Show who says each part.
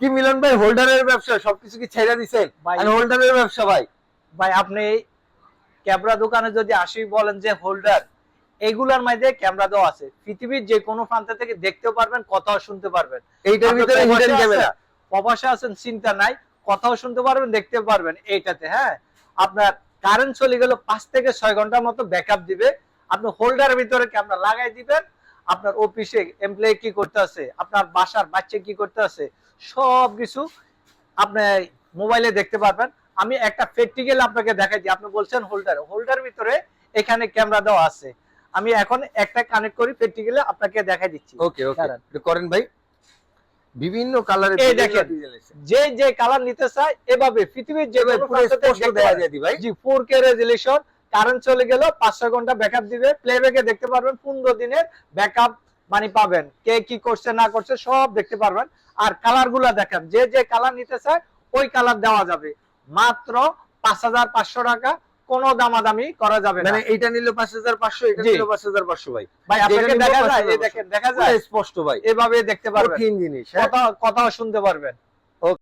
Speaker 1: কি মিলন ভাই হোল্ডারের ব্যবসা সবকিছু কি ছেড়ে দিছেন? আর হোল্ডারের ব্যবসা ভাই?
Speaker 2: ভাই আপনি ক্যামেরা দোকানে যদি আসি বলেন যে হোল্ডার এগুলার মধ্যে ক্যামেরা দেওয়া আছে। পৃথিবীর যে কোনো প্রান্ত থেকে দেখতেও পারবেন কথাও শুনতে পারবেন।
Speaker 1: এইটার ভিতরে হিডেন ক্যামেরা
Speaker 2: প্রবাসে আছেন চিন্তা নাই কথাও শুনতে পারবেন দেখতে পারবেন এইটাতে হ্যাঁ? আপনার কারেন্ট চলে গেল পাঁচ থেকে ছয় ঘণ্টার মতো ব্যাকআপ দিবে। আপনি হোল্ডারের ভিতরে ক্যামেরা লাগাই দিবেন আপনার অফিসে এমপ্লয়ি কি করতে আছে? আপনার বাসার বাচ্চা কি করতে আছে? সব কিছু আপনি মোবাইলে দেখতে পারবেন। আমি একটা প্র্যাকটিক্যাল আপনাকে দেখাই দিই। আপনি বলছেন হোল্ডার হোল্ডার ভিতরে এখানে ক্যামেরা দেওয়া আছে। আমি এখন একটা কানেক্ট করি প্র্যাকটিক্যালি আপনাকে দেখাই দিচ্ছি।
Speaker 1: ওকে ওকে। করেন ভাই। বিভিন্ন কালারের
Speaker 2: এই দেখেন। যে যে কালার নিতে চায় এভাবে পৃথিবীর যে কোনো
Speaker 1: পুরো স্পষ্ট
Speaker 2: পারবেন।
Speaker 1: যায় দি ভাই।
Speaker 2: G four K resolution current চলে গেল পাঁচশো ঘণ্টা ব্যাকআপ দিবে। প্লেব্যাকে দেখতে পারবেন পনেরো দিনের ব্যাকআপ মানে পাবেন। কে কি করছে না করছে সব দেখতে পারবেন। আর কালারগুলা দেখেন যে যে কালার নিতে চায় ওই কালার দেওয়া যাবে। মাত্র পাঁচ হাজার পাঁচশো টাকা কোনো দামাদামি করা যাবে না।
Speaker 1: মানে এইটা নিল পাঁচ হাজার পাঁচশো এটা। নিল পাঁচ হাজার পাঁচশো ভাই।
Speaker 2: ভাই আপনাকে দেখা যায় দেখেন দেখা যায়।
Speaker 1: স্পষ্ট ভাই।
Speaker 2: এভাবে দেখতে পারবেন।
Speaker 1: জিনিস হ্যাঁ?
Speaker 2: কথা কথাও শুনতে পারবেন।